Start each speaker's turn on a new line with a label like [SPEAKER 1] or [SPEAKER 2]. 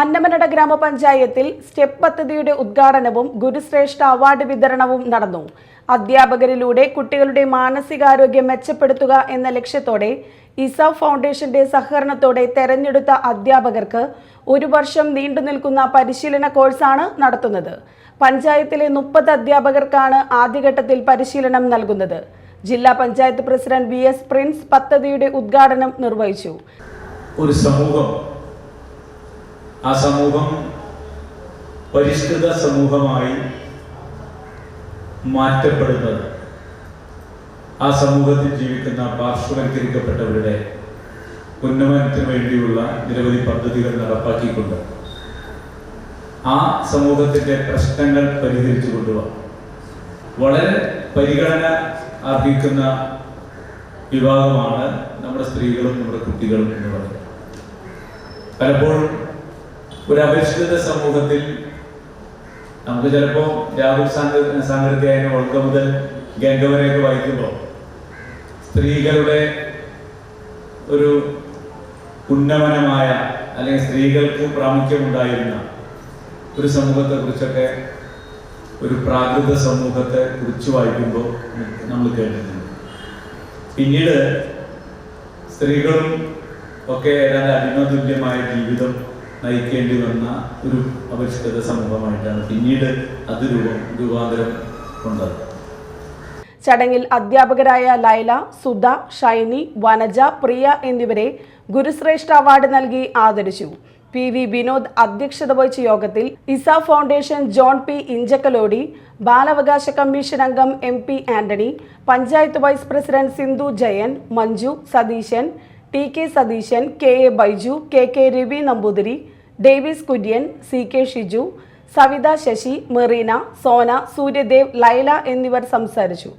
[SPEAKER 1] അന്നമനട ഗ്രാമപഞ്ചായത്തിൽ സ്റ്റെപ്പ് പദ്ധതിയുടെ ഉദ്ഘാടനവും ഗുരുശ്രേഷ്ഠ അവാർഡ് വിതരണവും നടന്നു. അധ്യാപകരിലൂടെ കുട്ടികളുടെ മാനസികാരോഗ്യം മെച്ചപ്പെടുത്തുക എന്ന ലക്ഷ്യത്തോടെ ഇസ ഫൗണ്ടേഷന്റെ സഹകരണത്തോടെ തെരഞ്ഞെടുത്ത അധ്യാപകർക്ക് ഒരു വർഷം നീണ്ടു നിൽക്കുന്ന പരിശീലന കോഴ്സാണ് നടത്തുന്നത്. പഞ്ചായത്തിലെ മുപ്പത് അധ്യാപകർക്കാണ് ആദ്യഘട്ടത്തിൽ പരിശീലനം നൽകുന്നത്. ജില്ലാ panchayat president V S Prince പദ്ധതിയുടെ ഉദ്ഘാടനം നിർവഹിച്ചു.
[SPEAKER 2] ഒരു സമൂഹം ആ സമൂഹം പരിഷ്കൃത സമൂഹമായി മാറ്റപ്പെടുന്നത്. ആ സമൂഹത്തിൽ ജീവിക്കുന്ന പാർശ്വവൽക്കരിക്കപ്പെട്ടവരുടെ ഉന്നമനത്തിന് വേണ്ടിയുള്ള നിരവധി പദ്ധതികൾ നടപ്പാക്കിക്കൊണ്ട് ആ സമൂഹത്തിന്റെ പ്രശ്നങ്ങൾ പരിഹരിച്ചു കൊണ്ടുപോകാം വളരെ പരിഗണന അർഹിക്കുന്ന വിഭാഗമാണ് നമ്മുടെ സ്ത്രീകളും നമ്മുടെ കുട്ടികളും എന്ന് പറയുന്നത്. പലപ്പോഴും ഒരു അപരിഷ്കൃത സമൂഹത്തിൽ നമുക്ക് ചിലപ്പോൾ രാഹുൽ സാങ്കൃതിയായ ഒഴുക്ക മുതൽ ഗംഗവരെയൊക്കെ വായിക്കുമ്പോൾ സ്ത്രീകളുടെ ഒരു ഉന്നമനമായ അല്ലെങ്കിൽ സ്ത്രീകൾക്ക് പ്രാമുഖ്യമുണ്ടായിരുന്ന ഒരു സമൂഹത്തെ കുറിച്ചൊക്കെ ഒരു പ്രാകൃത സമൂഹത്തെ കുറിച്ച് വായിക്കുമ്പോൾ നമ്മൾ കേട്ടിട്ടുണ്ട്. പിന്നീട് സ്ത്രീകളും ഒക്കെ ഏതാണ്ട് അടിമതുല്യമായ ജീവിതം നയിക്കേണ്ടി വന്ന ഒരു അപരിഷ്കൃത സമൂഹമായിട്ടാണ് പിന്നീട് അത് രൂപം രൂപാന്തരം കൊണ്ടത്.
[SPEAKER 1] ചടങ്ങിൽ അധ്യാപകരായ ലൈല സുധ ഷൈനി വനജ പ്രിയ എന്നിവരെ ഗുരുശ്രേഷ്ഠ അവാർഡ് നൽകി ആദരിച്ചു. പി വി വിനോദ് അധ്യക്ഷത വഹിച്ച യോഗത്തിൽ ഇസ ഫൗണ്ടേഷൻ ജോൺ പി ഇഞ്ചക്കലോടി ബാലാവകാശ കമ്മീഷൻ അംഗം M P Antony panchayat vice president Sindhu Jayan Manju Satheesan T K Satheesan K A Baiju K K Ravi Namboothiri Davis Kurian C K Shiju Savitha Sasi Merina Sona Suryadev Laila എന്നിവർ സംസാരിച്ചു.